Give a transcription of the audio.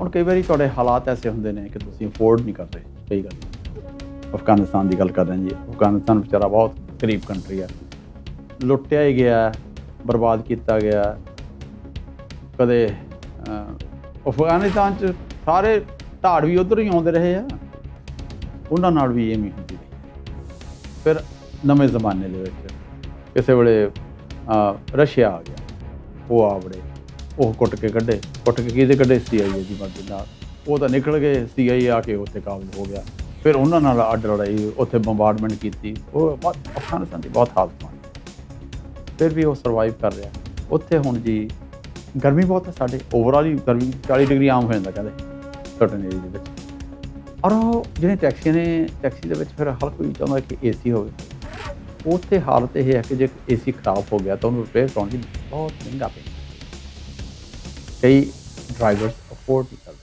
ਹੁਣ ਕਈ ਵਾਰੀ ਤੁਹਾਡੇ ਹਾਲਾਤ ਐਸੇ ਹੁੰਦੇ ਨੇ ਕਿ ਤੁਸੀਂ ਅਫੋਰਡ ਨਹੀਂ ਕਰਦੇ, ਸਹੀ ਗੱਲ। ਅਫਗਾਨਿਸਤਾਨ ਦੀ ਗੱਲ ਕਰ ਰਹੇ ਜੀ। ਅਫਗਾਨਿਸਤਾਨ ਵਿਚਾਰਾ ਬਹੁਤ ਗਰੀਬ ਕੰਟਰੀ ਹੈ। ਲੁੱਟਿਆ ਹੀ ਗਿਆ, ਬਰਬਾਦ ਕੀਤਾ ਗਿਆ। ਕਦੇ ਅਫਗਾਨਿਸਤਾਨ ਚ ਸਾਰੇ ਢਾੜ ਵੀ ਉਧਰ ਹੀ ਆਉਂਦੇ ਰਹੇ ਆ। ਉਹਨਾਂ ਨਾਲ ਵੀ ਐਵੇਂ ਹੁੰਦੀ ਰਹੀ। ਫਿਰ ਨਵੇਂ ਜ਼ਮਾਨੇ ਦੇ ਵਿੱਚ ਕਿਸੇ ਵੇਲੇ ਰਸ਼ੀਆ ਆ ਗਿਆ। ਉਹ ਆ ਵੜੇ। ਉਹ ਕੁੱਟ ਕੇ ਕੱਢੇ, ਕੁੱਟ ਕੇ ਕਿਹਦੇ ਕੱਢੇ? ਸੀਆਈਏ ਦੀ ਮਦਦ ਨਾਲ। ਉਹ ਤਾਂ ਨਿਕਲ ਗਏ ਸੀਆਈਏ ਆ ਕੇ ਉੱਥੇ ਕਾਬੂ ਹੋ ਗਿਆ। ਫਿਰ ਉਹਨਾਂ ਨਾਲ ਅੱਡ ਲੜਾਈ, ਉੱਥੇ ਬੰਬਾਰਡਮੈਂਟ ਕੀਤੀ। ਉਹ ਬਹੁਤ ਅਫਗਾਨਿਸਤਾਨ ਦੀ ਬਹੁਤ ਹਾਲਤ ਮਾੜੀ ਫਿਰ ਵੀ ਉਹ ਸਰਵਾਈਵ ਕਰ ਰਿਹਾ। ਉੱਥੇ ਹੁਣ ਜੀ, ਗਰਮੀ ਬਹੁਤ ਹੈ ਸਾਡੇ। ਓਵਰਆਲ ਹੀ ਗਰਮੀ 40 ਡਿਗਰੀ ਆਮ ਹੋ ਜਾਂਦਾ ਕਹਿੰਦੇ ਸਰਟਨ ਏਰੀਆ ਦੇ ਵਿੱਚ। ਔਰ ਉਹ ਜਿਹੜੇ ਟੈਕਸੀ ਨੇ ਟੈਕਸੀ ਦੇ ਵਿੱਚ ਫਿਰ ਹਰ ਕੋਈ ਚਾਹੁੰਦਾ ਕਿ ਏਸੀ ਹੋਵੇ। ਉੱਥੇ ਹਾਲਤ ਇਹ ਹੈ ਕਿ ਜੇ ਏਸੀ ਖਰਾਬ ਹੋ ਗਿਆ ਤਾਂ ਉਹਨੂੰ ਰਿਪੇਅਰ ਕਰਾਉਣ ਦੀ ਬਹੁਤ ਮਹਿੰਗਾ ਪੈਂਦਾ ਕਈ ਡਰਾਈਵਰਸ ਅਫੋਰਡ ਨਹੀਂ ਕਰਦੇ